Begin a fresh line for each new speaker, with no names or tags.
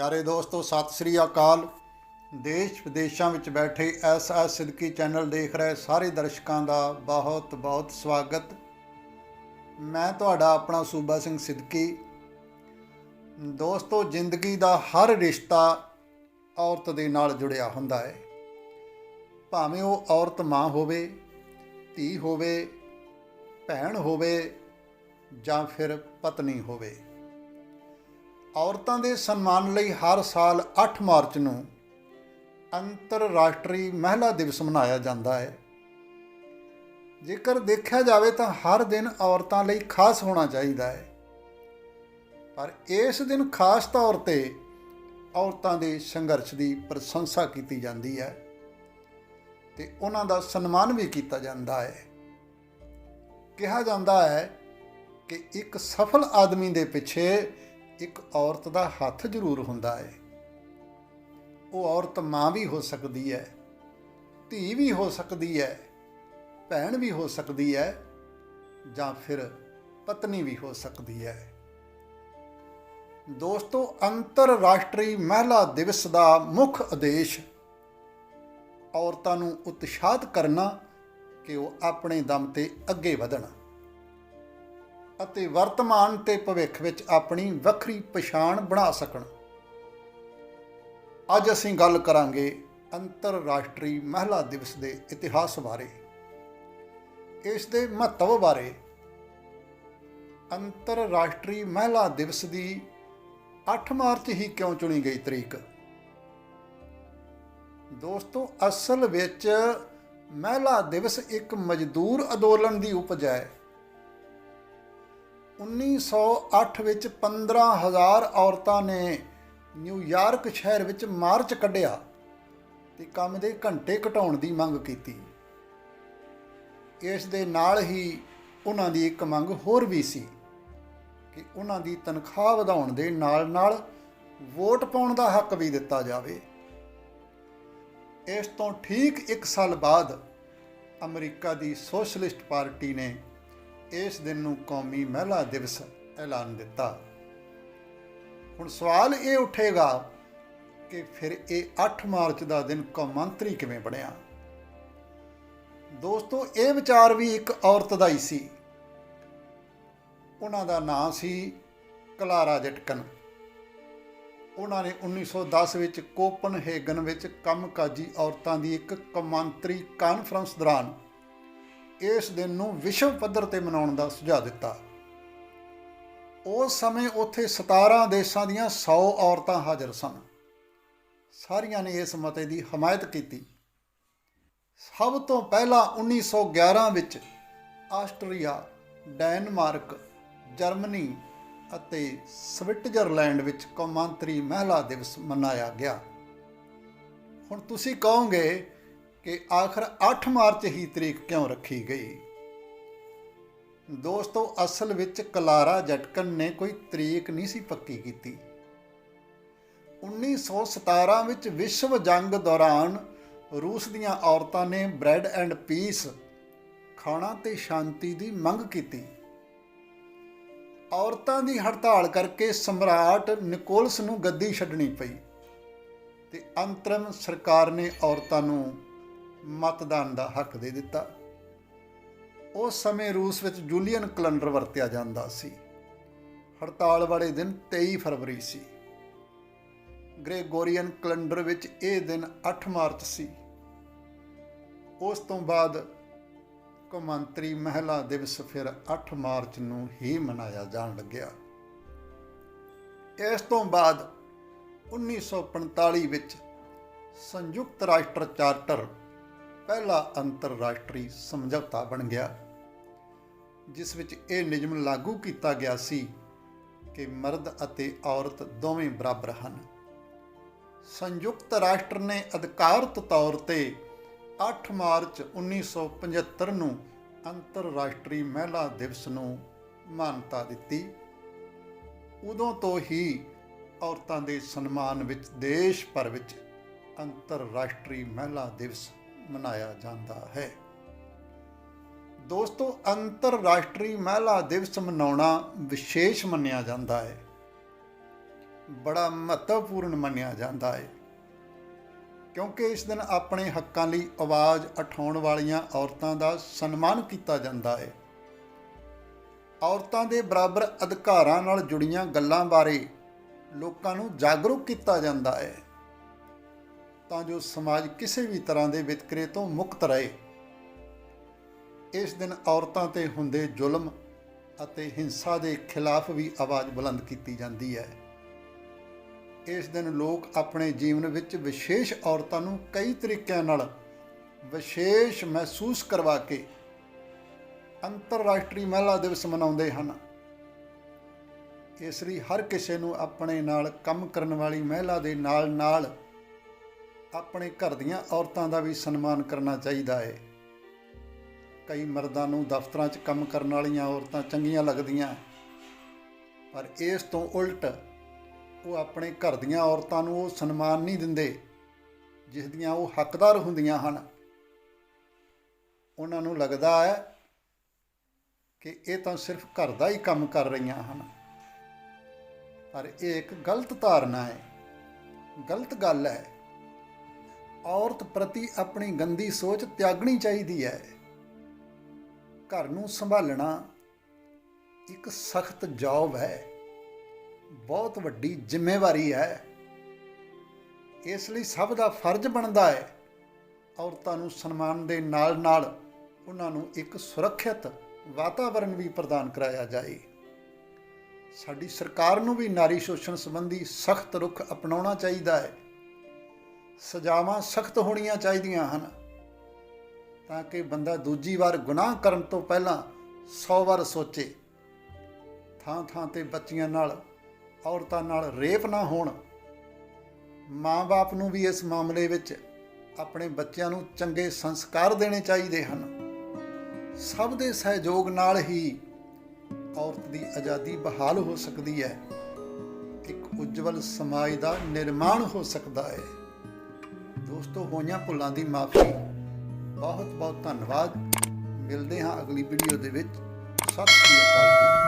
ਪਿਆਰੇ ਦੋਸਤੋ, ਸਤਿ ਸ੍ਰੀ ਅਕਾਲ। ਦੇਸ਼ ਵਿਦੇਸ਼ਾਂ ਵਿੱਚ ਬੈਠੇ ਐਸ ਐਸ ਸਿੱਦਕੀ ਚੈਨਲ ਦੇਖ ਰਹੇ ਸਾਰੇ ਦਰਸ਼ਕਾਂ ਦਾ ਬਹੁਤ ਬਹੁਤ ਸਵਾਗਤ। ਮੈਂ ਤੁਹਾਡਾ ਆਪਣਾ ਸੂਬਾ ਸਿੰਘ ਸਿੱਦਕੀ ਦੋਸਤੋ, ਜ਼ਿੰਦਗੀ ਦਾ ਹਰ ਰਿਸ਼ਤਾ ਔਰਤ ਦੇ ਨਾਲ ਜੁੜਿਆ ਹੁੰਦਾ ਹੈ। ਭਾਵੇਂ ਉਹ ਔਰਤ ਮਾਂ ਹੋਵੇ, ਧੀ ਹੋਵੇ, ਭੈਣ ਹੋਵੇ ਜਾਂ ਫਿਰ ਪਤਨੀ ਹੋਵੇ। ਔਰਤਾਂ ਦੇ ਸਨਮਾਨ ਲਈ ਹਰ ਸਾਲ 8 ਮਾਰਚ ਨੂੰ ਅੰਤਰਰਾਸ਼ਟਰੀ ਮਹਿਲਾ ਦਿਵਸ ਮਨਾਇਆ ਜਾਂਦਾ ਹੈ। ਜੇਕਰ ਦੇਖਿਆ ਜਾਵੇ ਤਾਂ ਹਰ ਦਿਨ ਔਰਤਾਂ ਲਈ ਖਾਸ ਹੋਣਾ ਚਾਹੀਦਾ ਹੈ। ਪਰ ਇਸ ਦਿਨ ਖਾਸ ਤੌਰ ਤੇ ਔਰਤਾਂ ਦੇ ਸੰਘਰਸ਼ ਦੀ ਪ੍ਰਸ਼ੰਸਾ ਕੀਤੀ ਜਾਂਦੀ ਹੈ ਤੇ ਉਹਨਾਂ ਦਾ ਸਨਮਾਨ ਵੀ ਕੀਤਾ ਜਾਂਦਾ ਹੈ। ਕਿਹਾ ਜਾਂਦਾ ਹੈ ਕਿ ਇੱਕ ਸਫਲ ਆਦਮੀ ਦੇ ਪਿੱਛੇ ਇੱਕ ਔਰਤ ਦਾ ਹੱਥ ਜ਼ਰੂਰ ਹੁੰਦਾ ਹੈ ਉਹ ਔਰਤ ਮਾਂ ਵੀ ਹੋ ਸਕਦੀ ਹੈ ਧੀ ਵੀ ਹੋ ਸਕਦੀ ਹੈ ਭੈਣ ਵੀ ਹੋ ਸਕਦੀ ਹੈ ਜਾਂ ਫਿਰ ਪਤਨੀ ਵੀ ਹੋ ਸਕਦੀ ਹੈ ਦੋਸਤੋ, ਅੰਤਰਰਾਸ਼ਟਰੀ ਮਹਿਲਾ ਦਿਵਸ ਦਾ ਮੁੱਖ ਉਦੇਸ਼ ਔਰਤਾਂ ਨੂੰ ਉਤਸ਼ਾਹਿਤ ਕਰਨਾ ਕਿ ਉਹ ਆਪਣੇ ਦਮ ਤੇ ਅੱਗੇ ਵਧਣ। ਅਤੇ ਵਰਤਮਾਨ ਤੇ ਭਵਿੱਖ ਵਿੱਚ ਆਪਣੀ ਵੱਖਰੀ ਪਛਾਣ ਬਣਾ ਸਕਣ। ਅੱਜ ਅਸੀਂ ਗੱਲ ਕਰਾਂਗੇ ਅੰਤਰਰਾਸ਼ਟਰੀ ਮਹਿਲਾ ਦਿਵਸ ਦੇ ਇਤਿਹਾਸ ਬਾਰੇ। ਇਸ ਦੇ ਮਹੱਤਵ ਬਾਰੇ। ਅੰਤਰਰਾਸ਼ਟਰੀ ਮਹਿਲਾ ਦਿਵਸ ਦੀ 8 ਮਾਰਚ ਹੀ ਕਿਉਂ ਚੁਣੀ ਗਈ ਤਰੀਕ? ਦੋਸਤੋ, ਅਸਲ ਵਿੱਚ ਮਹਿਲਾ ਦਿਵਸ ਇੱਕ ਮਜ਼ਦੂਰ ਅੰਦੋਲਨ ਦੀ ਉਪਜ ਹੈ। 1908 ਵਿੱਚ 15000 ਔਰਤਾਂ ਨੇ ਨਿਊਯਾਰਕ ਸ਼ਹਿਰ ਵਿੱਚ ਮਾਰਚ ਕੱਢਿਆ ਤੇ ਕੰਮ ਦੇ ਘੰਟੇ ਘਟਾਉਣ ਦੀ ਮੰਗ ਕੀਤੀ। ਇਸ ਦੇ ਨਾਲ ਹੀ ਉਹਨਾਂ ਦੀ ਇੱਕ ਮੰਗ ਹੋਰ ਵੀ ਸੀ ਕਿ ਉਹਨਾਂ ਦੀ ਤਨਖਾਹ ਵਧਾਉਣ ਦੇ ਨਾਲ-ਨਾਲ ਵੋਟ ਪਾਉਣ ਦਾ ਹੱਕ ਵੀ ਦਿੱਤਾ ਜਾਵੇ। ਇਸ ਤੋਂ ਠੀਕ 1 ਸਾਲ ਬਾਅਦ ਅਮਰੀਕਾ ਦੀ ਸੋਸ਼ਲਿਸਟ ਪਾਰਟੀ ਨੇ ਇਸ ਦਿਨ ਨੂੰ ਕੌਮੀ ਮਹਿਲਾ ਦਿਵਸ ਐਲਾਨ ਦਿੱਤਾ। ਹੁਣ ਸਵਾਲ ਇਹ ਉੱਠੇਗਾ ਕਿ ਫਿਰ ਇਹ 8 ਮਾਰਚ ਦਾ ਦਿਨ ਕੌਮਾਂਤਰੀ ਕਿਵੇਂ ਬਣਿਆ? ਦੋਸਤੋ, ਇਹ ਵਿਚਾਰ ਵੀ ਇੱਕ ਔਰਤ ਦਾ ਹੀ ਸੀ। ਉਹਨਾਂ ਦਾ ਨਾਂ ਸੀ ਕਲਾਰਾ ਜਟਕਨ। ਉਹਨਾਂ ਨੇ 1910 ਵਿੱਚ ਕੋਪਨਹੇਗਨ ਵਿੱਚ ਕੰਮਕਾਜੀ ਔਰਤਾਂ ਦੀ ਇੱਕ ਕੌਮਾਂਤਰੀ ਕਾਨਫਰੰਸ ਦੌਰਾਨ ਇਸ ਦਿਨ ਨੂੰ ਵਿਸ਼ਵ ਪੱਧਰ ਤੇ ਮਨਾਉਣ ਦਾ ਸੁਝਾਅ ਦਿੱਤਾ। ਉਸ ਸਮੇਂ ਉੱਥੇ 17 ਦੇਸ਼ਾਂ ਦੀਆਂ 100 ਔਰਤਾਂ ਹਾਜ਼ਰ ਸਨ। ਸਾਰੀਆਂ ਨੇ ਇਸ ਮਤੇ ਦੀ ਹਮਾਇਤ ਕੀਤੀ। ਸਭ ਤੋਂ ਪਹਿਲਾਂ 1911 ਵਿੱਚ ਆਸਟਰੀਆ, ਡੈਨਮਾਰਕ, ਜਰਮਨੀ ਅਤੇ ਸਵਿਟਜ਼ਰਲੈਂਡ ਵਿੱਚ ਕੌਮਾਂਤਰੀ ਮਹਿਲਾ ਦਿਵਸ ਮਨਾਇਆ ਗਿਆ। ਹੁਣ ਤੁਸੀਂ ਕਹੋਗੇ ਕਿ ਆਖਰ 8 ਮਾਰਚ ਹੀ ਤਰੀਕ ਕਿਉਂ ਰੱਖੀ ਗਈ? ਦੋਸਤੋ, ਅਸਲ ਵਿੱਚ ਕਲਾਰਾ ਜਟਕਨ ਨੇ ਕੋਈ ਤਰੀਕ ਨਹੀਂ ਸੀ ਪੱਕੀ ਕੀਤੀ। 1917 ਵਿੱਚ ਵਿਸ਼ਵ ਜੰਗ ਦੌਰਾਨ ਰੂਸ ਦੀਆਂ ਔਰਤਾਂ ਨੇ ਬ੍ਰੈਡ ਐਂਡ ਪੀਸ ਖਾਣਾ ਤੇ ਸ਼ਾਂਤੀ ਦੀ ਮੰਗ ਕੀਤੀ। ਔਰਤਾਂ ਦੀ ਹੜਤਾਲ ਕਰਕੇ ਸਮਰਾਟ ਨਿਕੋਲਸ ਨੂੰ ਗੱਦੀ ਛੱਡਣੀ ਪਈ ਤੇ ਅੰਤਰਮ ਸਰਕਾਰ ਨੇ ਔਰਤਾਂ ਨੂੰ ਮਤਦਾਨ ਦਾ ਹੱਕ ਦੇ ਦਿੱਤਾ। ਉਸ ਸਮੇਂ ਰੂਸ ਵਿੱਚ ਜੂਲੀਅਨ ਕੈਲੰਡਰ ਵਰਤਿਆ ਜਾਂਦਾ ਸੀ। ਹੜਤਾਲ ਵਾਲੇ ਦਿਨ 23 ਫਰਵਰੀ ਸੀ। ਗ੍ਰੇਗੋਰੀਅਨ ਕੈਲੰਡਰ ਵਿੱਚ ਇਹ ਦਿਨ 8 ਮਾਰਚ ਸੀ। ਉਸ ਤੋਂ ਬਾਅਦ ਕੌਮਾਂਤਰੀ ਮਹਿਲਾ ਦਿਵਸ ਫਿਰ 8 ਮਾਰਚ ਨੂੰ ਹੀ ਮਨਾਇਆ ਜਾਣ ਲੱਗਿਆ। ਇਸ ਤੋਂ ਬਾਅਦ 1945 ਵਿੱਚ ਸੰਯੁਕਤ ਰਾਸ਼ਟਰ ਚਾਰਟਰ ਪਹਿਲਾ ਅੰਤਰਰਾਸ਼ਟਰੀ ਸਮਝੌਤਾ ਬਣ ਗਿਆ, ਜਿਸ ਵਿੱਚ ਇਹ ਨਿਯਮ ਲਾਗੂ ਕੀਤਾ ਗਿਆ ਸੀ ਕਿ ਮਰਦ ਅਤੇ ਔਰਤ ਦੋਵੇਂ ਬਰਾਬਰ ਹਨ। ਸੰਯੁਕਤ ਰਾਸ਼ਟਰ ਨੇ ਅਧਿਕਾਰਤ ਤੌਰ ਤੇ 8 ਮਾਰਚ 1975 ਨੂੰ ਅੰਤਰਰਾਸ਼ਟਰੀ ਮਹਿਲਾ ਦਿਵਸ ਨੂੰ ਮਾਨਤਾ ਦਿੱਤੀ। ਉਦੋਂ ਤੋਂ ਹੀ ਔਰਤਾਂ ਦੇ ਸਨਮਾਨ ਵਿੱਚ ਦੇਸ਼ ਭਰ ਵਿੱਚ ਅੰਤਰਰਾਸ਼ਟਰੀ ਮਹਿਲਾ ਦਿਵਸ ਮਨਾਇਆ ਜਾਂਦਾ ਹੈ। ਦੋਸਤੋ, ਅੰਤਰਰਾਸ਼ਟਰੀ ਮਹਿਲਾ ਦਿਵਸ ਮਨਾਉਣਾ ਵਿਸ਼ੇਸ਼ ਮੰਨਿਆ ਜਾਂਦਾ ਹੈ। ਬੜਾ ਮਹੱਤਵਪੂਰਨ ਮੰਨਿਆ ਜਾਂਦਾ ਹੈ। ਕਿਉਂਕਿ ਇਸ ਦਿਨ ਆਪਣੇ ਹੱਕਾਂ ਲਈ ਆਵਾਜ਼ ਉਠਾਉਣ ਵਾਲੀਆਂ ਔਰਤਾਂ ਦਾ ਸਨਮਾਨ ਕੀਤਾ ਜਾਂਦਾ ਹੈ। ਔਰਤਾਂ ਦੇ ਬਰਾਬਰ ਅਧਿਕਾਰਾਂ ਨਾਲ ਜੁੜੀਆਂ ਗੱਲਾਂ ਬਾਰੇ ਲੋਕਾਂ ਨੂੰ ਜਾਗਰੂਕ ਕੀਤਾ ਜਾਂਦਾ ਹੈ। ਤਾਂ ਜੋ ਸਮਾਜ ਕਿਸੇ ਵੀ ਤਰ੍ਹਾਂ ਦੇ ਵਿਤਕਰੇ ਤੋਂ ਮੁਕਤ ਰਹੇ। ਇਸ ਦਿਨ ਔਰਤਾਂ ਤੇ ਹੁੰਦੇ ਜ਼ੁਲਮ ਅਤੇ ਹਿੰਸਾ ਦੇ ਖਿਲਾਫ ਵੀ ਆਵਾਜ਼ ਬੁਲੰਦ ਕੀਤੀ ਜਾਂਦੀ ਹੈ। ਇਸ ਦਿਨ ਲੋਕ ਆਪਣੇ ਜੀਵਨ ਵਿੱਚ ਵਿਸ਼ੇਸ਼ ਔਰਤਾਂ ਨੂੰ ਕਈ ਤਰੀਕਿਆਂ ਨਾਲ ਵਿਸ਼ੇਸ਼ ਮਹਿਸੂਸ ਕਰਵਾ ਕੇ ਅੰਤਰਰਾਸ਼ਟਰੀ ਮਹਿਲਾ ਦਿਵਸ ਮਨਾਉਂਦੇ ਹਨ। ਇਸ ਲਈ ਹਰ ਕਿਸੇ ਨੂੰ ਆਪਣੇ ਨਾਲ ਕੰਮ ਕਰਨ ਵਾਲੀ ਮਹਿਲਾ ਦੇ ਨਾਲ ਨਾਲ ਆਪਣੇ ਘਰ ਦੀਆਂ ਔਰਤਾਂ ਦਾ ਵੀ ਸਨਮਾਨ ਕਰਨਾ ਚਾਹੀਦਾ ਹੈ। ਕਈ ਮਰਦਾਂ ਨੂੰ ਦਫ਼ਤਰਾਂ 'ਚ ਕੰਮ ਕਰਨ ਵਾਲੀਆਂ ਔਰਤਾਂ ਚੰਗੀਆਂ ਲੱਗਦੀਆਂ। ਪਰ ਇਸ ਤੋਂ ਉਲਟ ਉਹ ਆਪਣੇ ਘਰ ਦੀਆਂ ਔਰਤਾਂ ਨੂੰ ਉਹ ਸਨਮਾਨ ਨਹੀਂ ਦਿੰਦੇ, ਜਿਸ ਦੀਆਂ ਉਹ ਹੱਕਦਾਰ ਹੁੰਦੀਆਂ ਹਨ। ਉਹਨਾਂ ਨੂੰ ਲੱਗਦਾ ਹੈ ਕਿ ਇਹ ਤਾਂ ਸਿਰਫ ਘਰ ਦਾ ਹੀ ਕੰਮ ਕਰ ਰਹੀਆਂ ਹਨ। ਪਰ ਇਹ ਇੱਕ ਗਲਤ ਧਾਰਨਾ ਹੈ। ਗਲਤ ਗੱਲ ਹੈ ਔਰਤ ਪ੍ਰਤੀ ਆਪਣੀ ਗੰਦੀ ਸੋਚ ਤਿਆਗਣੀ ਚਾਹੀਦੀ ਹੈ। ਘਰ ਨੂੰ ਸੰਭਾਲਣਾ ਇੱਕ ਸਖਤ ਜੌਬ ਹੈ। ਬਹੁਤ ਵੱਡੀ ਜ਼ਿੰਮੇਵਾਰੀ ਹੈ। ਇਸ ਲਈ ਸਭ ਦਾ ਫਰਜ਼ ਬਣਦਾ ਹੈ। ਔਰਤਾਂ ਨੂੰ ਸਨਮਾਨ ਦੇ ਨਾਲ-ਨਾਲ ਉਹਨਾਂ ਨੂੰ ਇੱਕ ਸੁਰੱਖਿਅਤ ਵਾਤਾਵਰਣ ਵੀ ਪ੍ਰਦਾਨ ਕਰਾਇਆ ਜਾਏ। ਸਾਡੀ ਸਰਕਾਰ ਨੂੰ ਵੀ ਨਾਰੀ ਸ਼ੋਸ਼ਣ ਸੰਬੰਧੀ ਸਖਤ ਰੁਖ ਅਪਣਾਉਣਾ ਚਾਹੀਦਾ ਹੈ। ਸਜ਼ਾਵਾਂ ਸਖਤ ਹੋਣੀਆਂ ਚਾਹੀਦੀਆਂ ਹਨ ਤਾਂ ਕਿ ਬੰਦਾ ਦੂਜੀ ਵਾਰ ਗੁਨਾਹ ਕਰਨ ਤੋਂ ਪਹਿਲਾਂ 100 ਵਾਰ ਸੋਚੇ। ਥਾਂ ਥਾਂ ਤੇ ਬੱਚੀਆਂ ਨਾਲ, ਔਰਤਾਂ ਨਾਲ ਰੇਪ ਨਾ ਹੋਣ। ਮਾਂ-ਬਾਪ ਨੂੰ ਵੀ ਇਸ ਮਾਮਲੇ ਵਿੱਚ ਆਪਣੇ ਬੱਚਿਆਂ ਨੂੰ ਚੰਗੇ ਸੰਸਕਾਰ ਦੇਣੇ ਚਾਹੀਦੇ ਹਨ। ਸਭ ਦੇ ਸਹਿਯੋਗ ਨਾਲ ਹੀ ਔਰਤ ਦੀ ਆਜ਼ਾਦੀ ਬਹਾਲ ਹੋ ਸਕਦੀ ਹੈ। ਇੱਕ ਉਜਵਲ ਸਮਾਜ ਦਾ ਨਿਰਮਾਣ ਹੋ ਸਕਦਾ ਹੈ। ਦੋਸਤੋ ਹੋਈਆਂ ਭੁੱਲਾਂ ਦੀ ਮਾਫੀ। ਬਹੁਤ ਬਹੁਤ ਧੰਨਵਾਦ। ਮਿਲਦੇ ਹਾਂ ਅਗਲੀ ਵੀਡੀਓ ਦੇ ਵਿੱਚ। ਸਤਿ ਸ਼੍ਰੀ ਅਕਾਲ ਜੀ।